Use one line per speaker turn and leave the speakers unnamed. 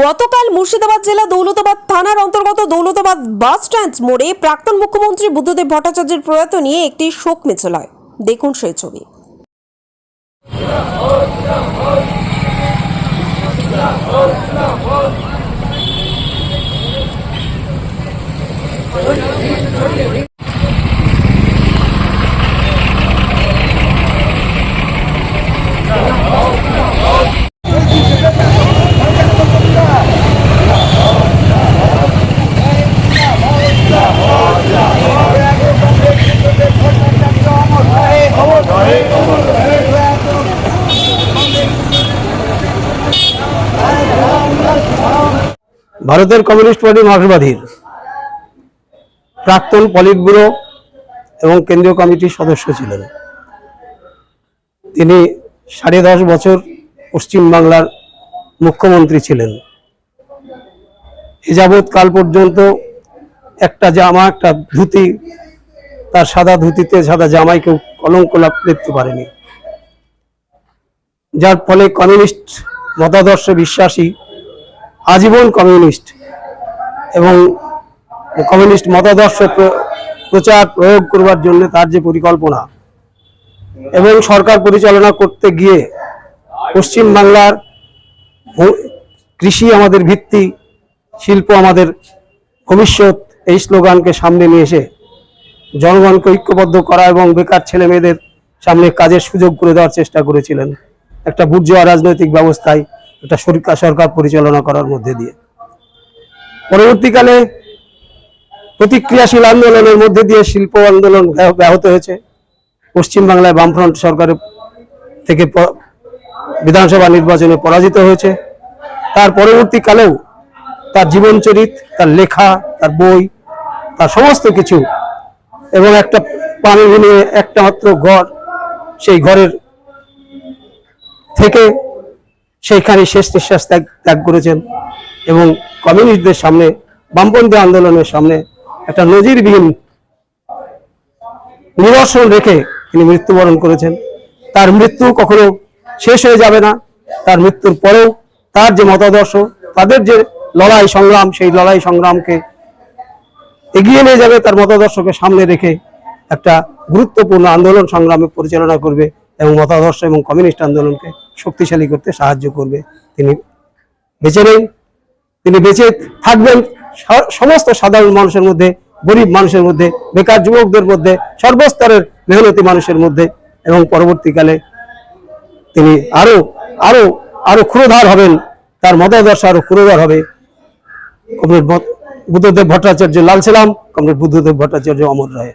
গতকাল মুর্শিদাবাদ জেলা দৌলতাবাদ থানার অন্তর্গত দৌলতাবাদ বাস স্ট্যান্ড মোড়ে প্রাক্তন মুখ্যমন্ত্রী বুদ্ধদেব ভট্টাচার্যের প্রয়াত নিয়ে একটি শোক মিছিল হয়। দেখুন সেই ছবি।
ভারতের কমিউনিস্ট পার্টি মার্ক্সবাদীর প্রাক্তন পলিট ব্যুরো এবং কেন্দ্রীয় কমিটির সদস্য ছিলেন। তিনি সাড়ে দশ বছর পশ্চিমবাংলার মুখ্যমন্ত্রী ছিলেন। এ কাল পর্যন্ত একটা জামা, একটা ধুতি, তার সাদা ধুতিতে সাদা জামাই কেউ কলঙ্ক লাভ দেখতে পারেনি। যার ফলে কমিউনিস্ট মতাদর্শে বিশ্বাসী আজীবন কমিউনিস্ট এবং কমিউনিস্ট মতাদর্শ প্র- প্রচার প্রয়োগ করবার জন্য তার যে পরিকল্পনা এবং সরকার পরিচালনা করতে গিয়ে পশ্চিম বাংলার কৃষি আমাদের ভিত্তি, শিল্প আমাদের ভবিষ্যৎ এই স্লোগানকে সামনে নিয়ে এসে জনগণকে ঐক্যবদ্ধ করা এবং বেকার ছেলে মেয়েদের সামনে কাজের সুযোগ করে দেওয়ার চেষ্টা করেছিলেন। একটা বুর্জোয়া রাজনৈতিক ব্যবস্থায় একটা সরকার সরকার পরিচালনা করার মধ্যে দিয়ে। পরবর্তীকালে প্রতিক্রিয়াশীল আন্দোলনের মধ্যে দিয়ে শিল্প আন্দোলন ব্যাহত হয়েছে। পশ্চিমবাংলায় বামফ্রন্ট সরকারের থেকে বিধানসভা নির্বাচনে পরাজিত হয়েছে। তার পরবর্তীকালেও তার জীবনচরিত, তার লেখা, তার বই, তার সমস্ত কিছু এবং একটা পানি একটা মাত্র ঘর সেই ঘরের থেকে সেইখানে শেষ নিঃশ্বাস ত্যাগ ত্যাগ করেছেন এবং কমিউনিস্টদের সামনে, বামপন্থী আন্দোলনের সামনে একটা নজিরবিহীন নিদর্শন রেখে তিনি মৃত্যুবরণ করেছেন। তার মৃত্যু কখনো শেষ হয়ে যাবে না। তার মৃত্যুর পরেও তার যে মতাদর্শ, তাদের যে লড়াই সংগ্রাম, সেই লড়াই সংগ্রামকে এগিয়ে নিয়ে যাবে, তার মতাদর্শকে সামনে রেখে একটা গুরুত্বপূর্ণ আন্দোলন সংগ্রামে পরিচালনা করবে এবং মতাদর্শ এবং কমিউনিস্ট আন্দোলনকে শক্তিশালী করতে সাহায্য করবে। তিনি বেঁচে নেই, তিনি বেঁচে থাকবেন। সমস্ত সাধারণ মানুষের মধ্যে, গরিব মানুষের মধ্যে, বেকার যুবকদের মধ্যে, সর্বস্তরের মেহনতি মানুষের মধ্যে এবং পরবর্তীকালে তিনি আরও আরও আরও ক্ষুরধার হবেন, তার মতাদর্শ আরও ক্ষুরধার হবে। কমরেড বুদ্ধদেব ভট্টাচার্য লাল ছিলাম কমরেড বুদ্ধদেব ভট্টাচার্য অমর রায়।